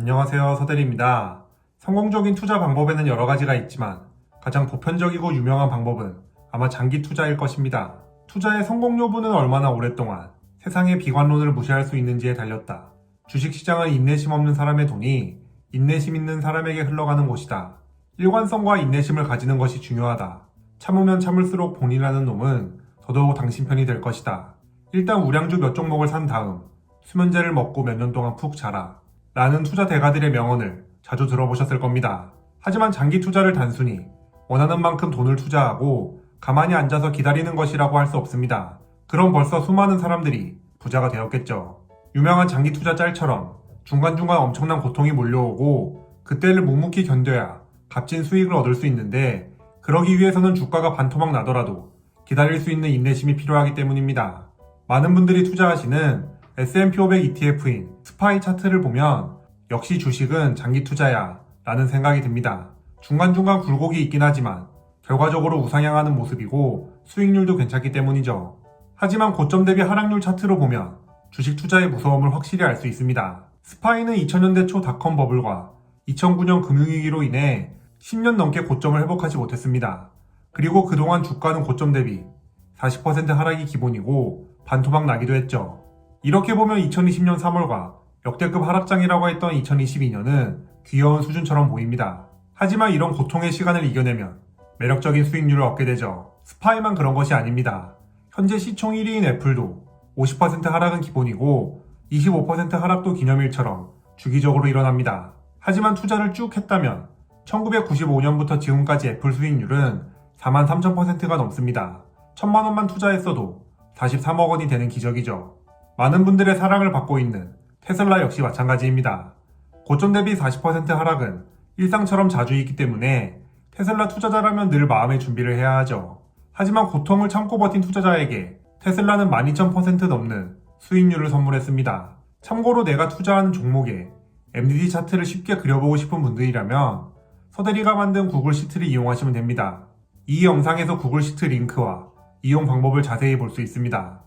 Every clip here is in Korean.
안녕하세요. 서대리입니다. 성공적인 투자 방법에는 여러 가지가 있지만 가장 보편적이고 유명한 방법은 아마 장기 투자일 것입니다. 투자의 성공 여부는 얼마나 오랫동안 세상의 비관론을 무시할 수 있는지에 달렸다. 주식시장은 인내심 없는 사람의 돈이 인내심 있는 사람에게 흘러가는 곳이다. 일관성과 인내심을 가지는 것이 중요하다. 참으면 참을수록 본이라는 놈은 더더욱 당신 편이 될 것이다. 일단 우량주 몇 종목을 산 다음 수면제를 먹고 몇 년 동안 푹 자라. 라는 투자 대가들의 명언을 자주 들어보셨을 겁니다. 하지만 장기 투자를 단순히 원하는 만큼 돈을 투자하고 가만히 앉아서 기다리는 것이라고 할 수 없습니다. 그럼 벌써 수많은 사람들이 부자가 되었겠죠. 유명한 장기 투자 짤처럼 중간중간 엄청난 고통이 몰려오고 그때를 묵묵히 견뎌야 값진 수익을 얻을 수 있는데 그러기 위해서는 주가가 반토막 나더라도 기다릴 수 있는 인내심이 필요하기 때문입니다. 많은 분들이 투자하시는 S&P 500 ETF인 스파이 차트를 보면 역시 주식은 장기 투자야 라는 생각이 듭니다. 중간중간 굴곡이 있긴 하지만 결과적으로 우상향하는 모습이고 수익률도 괜찮기 때문이죠. 하지만 고점 대비 하락률 차트로 보면 주식 투자의 무서움을 확실히 알 수 있습니다. 스파이는 2000년대 초 닷컴 버블과 2009년 금융위기로 인해 10년 넘게 고점을 회복하지 못했습니다. 그리고 그동안 주가는 고점 대비 40% 하락이 기본이고 반토막 나기도 했죠. 이렇게 보면 2020년 3월과 역대급 하락장이라고 했던 2022년은 귀여운 수준처럼 보입니다. 하지만 이런 고통의 시간을 이겨내면 매력적인 수익률을 얻게 되죠. 스파이만 그런 것이 아닙니다. 현재 시총 1위인 애플도 50% 하락은 기본이고 25% 하락도 기념일처럼 주기적으로 일어납니다. 하지만 투자를 쭉 했다면 1995년부터 지금까지 애플 수익률은 4만 3천%가 넘습니다. 천만 원만 투자했어도 43억 원이 되는 기적이죠. 많은 분들의 사랑을 받고 있는 테슬라 역시 마찬가지입니다. 고점 대비 40% 하락은 일상처럼 자주 있기 때문에 테슬라 투자자라면 늘 마음의 준비를 해야 하죠. 하지만 고통을 참고 버틴 투자자에게 테슬라는 12,000% 넘는 수익률을 선물했습니다. 참고로 내가 투자하는 종목에 MDD 차트를 쉽게 그려보고 싶은 분들이라면 서대리가 만든 구글 시트를 이용하시면 됩니다. 이 영상에서 구글 시트 링크와 이용 방법을 자세히 볼 수 있습니다.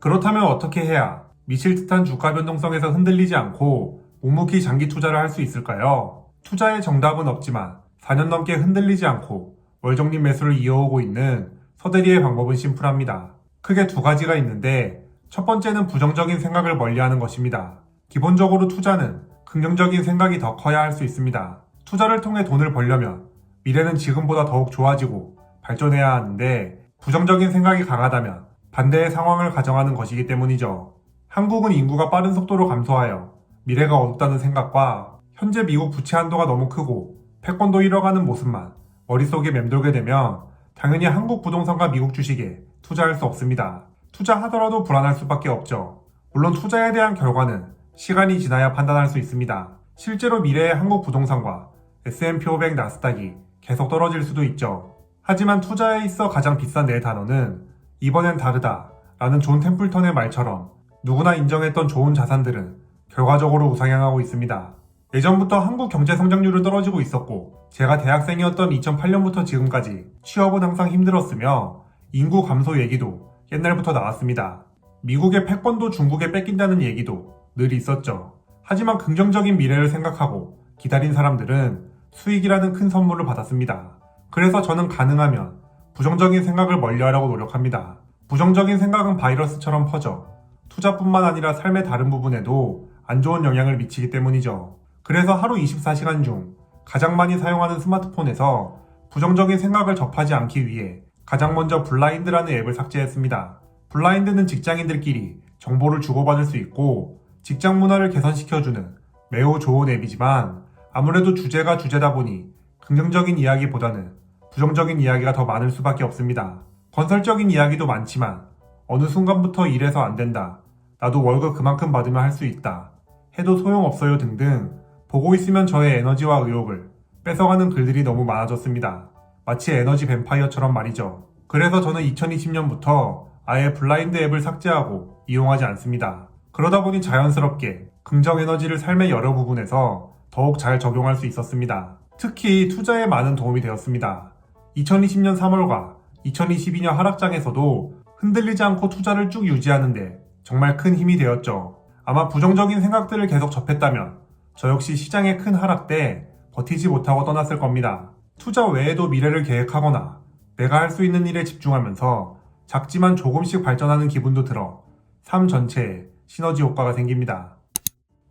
그렇다면 어떻게 해야 미칠 듯한 주가 변동성에서 흔들리지 않고 묵묵히 장기 투자를 할 수 있을까요? 투자의 정답은 없지만 4년 넘게 흔들리지 않고 월정립 매수를 이어오고 있는 서대리의 방법은 심플합니다. 크게 두 가지가 있는데 첫 번째는 부정적인 생각을 멀리하는 것입니다. 기본적으로 투자는 긍정적인 생각이 더 커야 할 수 있습니다. 투자를 통해 돈을 벌려면 미래는 지금보다 더욱 좋아지고 발전해야 하는데 부정적인 생각이 강하다면 반대의 상황을 가정하는 것이기 때문이죠. 한국은 인구가 빠른 속도로 감소하여 미래가 어둡다는 생각과 현재 미국 부채 한도가 너무 크고 패권도 잃어가는 모습만 머릿속에 맴돌게 되면 당연히 한국 부동산과 미국 주식에 투자할 수 없습니다. 투자하더라도 불안할 수밖에 없죠. 물론 투자에 대한 결과는 시간이 지나야 판단할 수 있습니다. 실제로 미래의 한국 부동산과 S&P 500 나스닥이 계속 떨어질 수도 있죠. 하지만 투자에 있어 가장 비싼 네 단어는 이번엔 다르다 라는 존 템플턴의 말처럼 누구나 인정했던 좋은 자산들은 결과적으로 우상향하고 있습니다. 예전부터 한국 경제 성장률은 떨어지고 있었고 제가 대학생이었던 2008년부터 지금까지 취업은 항상 힘들었으며 인구 감소 얘기도 옛날부터 나왔습니다. 미국의 패권도 중국에 뺏긴다는 얘기도 늘 있었죠. 하지만 긍정적인 미래를 생각하고 기다린 사람들은 수익이라는 큰 선물을 받았습니다. 그래서 저는 가능하면 부정적인 생각을 멀리하려고 노력합니다. 부정적인 생각은 바이러스처럼 퍼져 투자뿐만 아니라 삶의 다른 부분에도 안 좋은 영향을 미치기 때문이죠. 그래서 하루 24시간 중 가장 많이 사용하는 스마트폰에서 부정적인 생각을 접하지 않기 위해 가장 먼저 블라인드라는 앱을 삭제했습니다. 블라인드는 직장인들끼리 정보를 주고받을 수 있고 직장 문화를 개선시켜주는 매우 좋은 앱이지만 아무래도 주제가 주제다 보니 긍정적인 이야기보다는 부정적인 이야기가 더 많을 수밖에 없습니다. 건설적인 이야기도 많지만 어느 순간부터 이래서 안 된다. 나도 월급 그만큼 받으면 할 수 있다. 해도 소용없어요 등등 보고 있으면 저의 에너지와 의욕을 뺏어가는 글들이 너무 많아졌습니다. 마치 에너지 뱀파이어처럼 말이죠. 그래서 저는 2020년부터 아예 블라인드 앱을 삭제하고 이용하지 않습니다. 그러다 보니 자연스럽게 긍정 에너지를 삶의 여러 부분에서 더욱 잘 적용할 수 있었습니다. 특히 투자에 많은 도움이 되었습니다. 2020년 3월과 2022년 하락장에서도 흔들리지 않고 투자를 쭉 유지하는데 정말 큰 힘이 되었죠. 아마 부정적인 생각들을 계속 접했다면 저 역시 시장의 큰 하락 때 버티지 못하고 떠났을 겁니다. 투자 외에도 미래를 계획하거나 내가 할 수 있는 일에 집중하면서 작지만 조금씩 발전하는 기분도 들어 삶 전체에 시너지 효과가 생깁니다.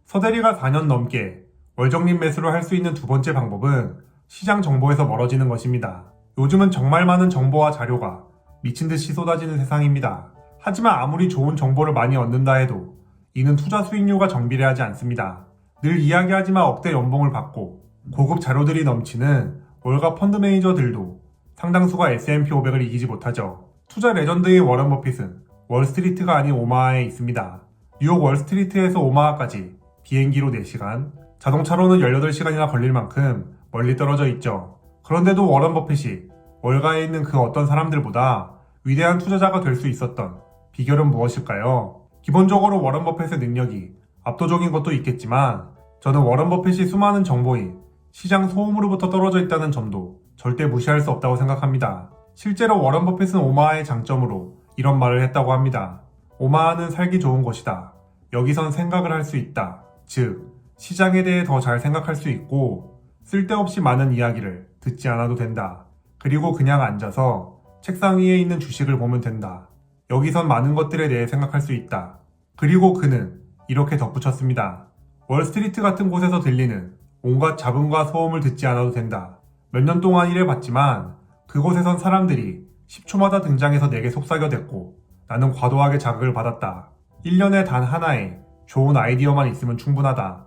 서대리가 4년 넘게 월정립 매수를 할 수 있는 두 번째 방법은 시장 정보에서 멀어지는 것입니다. 요즘은 정말 많은 정보와 자료가 미친 듯이 쏟아지는 세상입니다. 하지만 아무리 좋은 정보를 많이 얻는다 해도 이는 투자 수익률과 정비례하지 않습니다. 늘 이야기하지만 억대 연봉을 받고 고급 자료들이 넘치는 월가 펀드 매니저들도 상당수가 S&P 500을 이기지 못하죠. 투자 레전드인 워런 버핏은 월스트리트가 아닌 오마하에 있습니다. 뉴욕 월스트리트에서 오마하까지 비행기로 4시간, 자동차로는 18시간이나 걸릴 만큼 멀리 떨어져 있죠. 그런데도 워런 버핏이 월가에 있는 그 어떤 사람들보다 위대한 투자자가 될 수 있었던 비결은 무엇일까요? 기본적으로 워런 버핏의 능력이 압도적인 것도 있겠지만 저는 워런 버핏이 수많은 정보인 시장 소음으로부터 떨어져 있다는 점도 절대 무시할 수 없다고 생각합니다. 실제로 워런 버핏은 오마하의 장점으로 이런 말을 했다고 합니다. 오마하는 살기 좋은 곳이다. 여기선 생각을 할 수 있다. 즉, 시장에 대해 더 잘 생각할 수 있고 쓸데없이 많은 이야기를 듣지 않아도 된다. 그리고 그냥 앉아서 책상 위에 있는 주식을 보면 된다. 여기선 많은 것들에 대해 생각할 수 있다. 그리고 그는 이렇게 덧붙였습니다. 월스트리트 같은 곳에서 들리는 온갖 잡음과 소음을 듣지 않아도 된다. 몇 년 동안 일해 봤지만 그곳에선 사람들이 10초마다 등장해서 내게 속삭여댔고 나는 과도하게 자극을 받았다. 1년에 단 하나의 좋은 아이디어만 있으면 충분하다.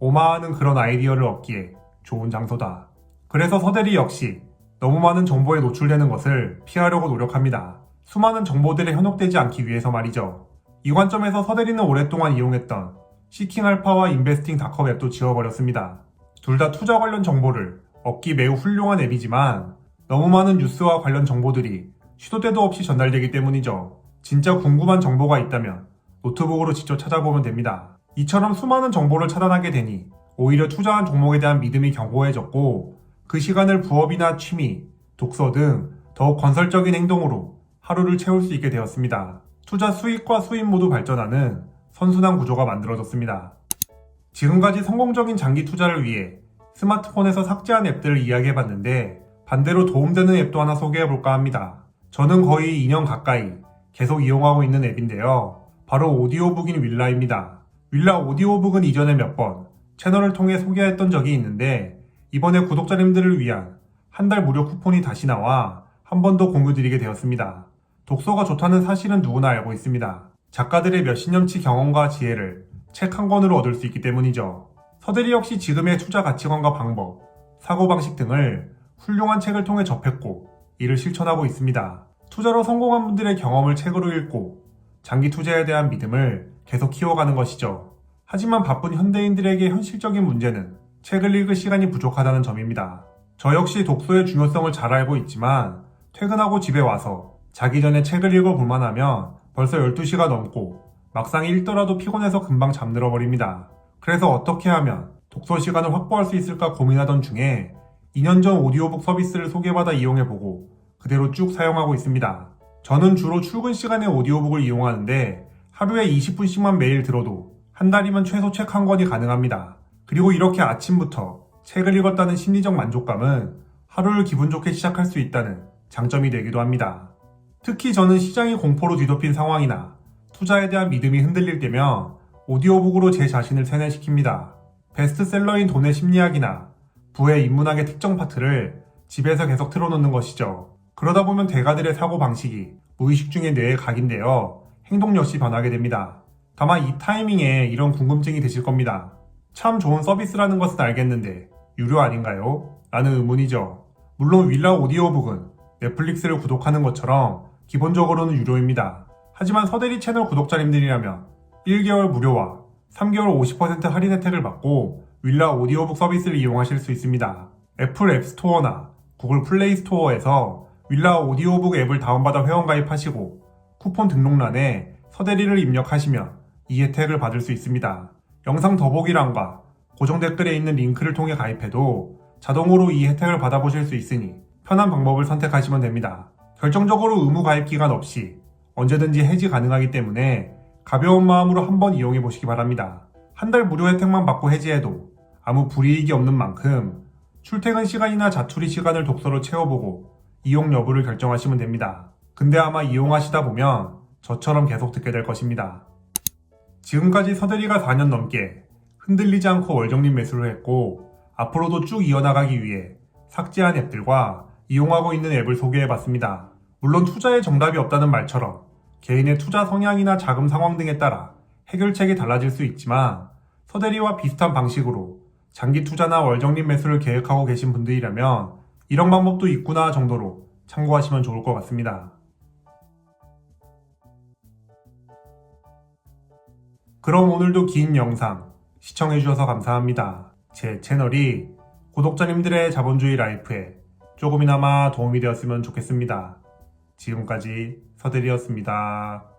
오마하는 그런 아이디어를 얻기에 좋은 장소다. 그래서 서대리 역시 너무 많은 정보에 노출되는 것을 피하려고 노력합니다. 수많은 정보들에 현혹되지 않기 위해서 말이죠. 이 관점에서 서대리는 오랫동안 이용했던 시킹 알파와 인베스팅 닷컴 앱도 지워버렸습니다. 둘 다 투자 관련 정보를 얻기 매우 훌륭한 앱이지만 너무 많은 뉴스와 관련 정보들이 시도 때도 없이 전달되기 때문이죠. 진짜 궁금한 정보가 있다면 노트북으로 직접 찾아보면 됩니다. 이처럼 수많은 정보를 차단하게 되니 오히려 투자한 종목에 대한 믿음이 견고해졌고 그 시간을 부업이나 취미, 독서 등 더욱 건설적인 행동으로 하루를 채울 수 있게 되었습니다. 투자 수익과 수입 모두 발전하는 선순환 구조가 만들어졌습니다. 지금까지 성공적인 장기 투자를 위해 스마트폰에서 삭제한 앱들을 이야기해봤는데 반대로 도움되는 앱도 하나 소개해볼까 합니다. 저는 거의 2년 가까이 계속 이용하고 있는 앱인데요. 바로 오디오북인 윌라입니다. 윌라 오디오북은 이전에 몇 번 채널을 통해 소개했던 적이 있는데 이번에 구독자님들을 위한 한 달 무료 쿠폰이 다시 나와 한 번 더 공유드리게 되었습니다. 독서가 좋다는 사실은 누구나 알고 있습니다. 작가들의 몇십 년치 경험과 지혜를 책 한 권으로 얻을 수 있기 때문이죠. 서대리 역시 지금의 투자 가치관과 방법, 사고방식 등을 훌륭한 책을 통해 접했고 이를 실천하고 있습니다. 투자로 성공한 분들의 경험을 책으로 읽고 장기 투자에 대한 믿음을 계속 키워가는 것이죠. 하지만 바쁜 현대인들에게 현실적인 문제는 책을 읽을 시간이 부족하다는 점입니다. 저 역시 독서의 중요성을 잘 알고 있지만 퇴근하고 집에 와서 자기 전에 책을 읽어볼만 하면 벌써 12시가 넘고 막상 읽더라도 피곤해서 금방 잠들어 버립니다. 그래서 어떻게 하면 독서 시간을 확보할 수 있을까 고민하던 중에 2년 전 오디오북 서비스를 소개받아 이용해보고 그대로 쭉 사용하고 있습니다. 저는 주로 출근 시간에 오디오북을 이용하는데 하루에 20분씩만 매일 들어도 한 달이면 최소 책 한 권이 가능합니다. 그리고 이렇게 아침부터 책을 읽었다는 심리적 만족감은 하루를 기분 좋게 시작할 수 있다는 장점이 되기도 합니다. 특히 저는 시장이 공포로 뒤덮인 상황이나 투자에 대한 믿음이 흔들릴 때면 오디오북으로 제 자신을 세뇌시킵니다. 베스트셀러인 돈의 심리학이나 부의 인문학의 특정 파트를 집에서 계속 틀어놓는 것이죠. 그러다 보면 대가들의 사고 방식이 무의식 중에 뇌에 각인되어 행동 역시 변하게 됩니다. 다만 이 타이밍에 이런 궁금증이 드실 겁니다. 참 좋은 서비스라는 것은 알겠는데 유료 아닌가요? 라는 의문이죠. 물론 윌라 오디오북은 넷플릭스를 구독하는 것처럼 기본적으로는 유료입니다. 하지만 서대리 채널 구독자님들이라면 1개월 무료와 3개월 50% 할인 혜택을 받고 윌라 오디오북 서비스를 이용하실 수 있습니다. 애플 앱스토어나 구글 플레이 스토어에서 윌라 오디오북 앱을 다운받아 회원가입하시고 쿠폰 등록란에 서대리를 입력하시면 이 혜택을 받을 수 있습니다. 영상 더보기란과 고정 댓글에 있는 링크를 통해 가입해도 자동으로 이 혜택을 받아보실 수 있으니 편한 방법을 선택하시면 됩니다. 결정적으로 의무 가입 기간 없이 언제든지 해지 가능하기 때문에 가벼운 마음으로 한번 이용해 보시기 바랍니다. 한 달 무료 혜택만 받고 해지해도 아무 불이익이 없는 만큼 출퇴근 시간이나 자투리 시간을 독서로 채워보고 이용 여부를 결정하시면 됩니다. 근데 아마 이용하시다 보면 저처럼 계속 듣게 될 것입니다. 지금까지 서대리가 4년 넘게 흔들리지 않고 월정립 매수를 했고 앞으로도 쭉 이어나가기 위해 삭제한 앱들과 이용하고 있는 앱을 소개해봤습니다. 물론 투자에 정답이 없다는 말처럼 개인의 투자 성향이나 자금 상황 등에 따라 해결책이 달라질 수 있지만 서대리와 비슷한 방식으로 장기 투자나 월정립 매수를 계획하고 계신 분들이라면 이런 방법도 있구나 정도로 참고하시면 좋을 것 같습니다. 그럼 오늘도 긴 영상 시청해주셔서 감사합니다. 제 채널이 구독자님들의 자본주의 라이프에 조금이나마 도움이 되었으면 좋겠습니다. 지금까지 서대리였습니다.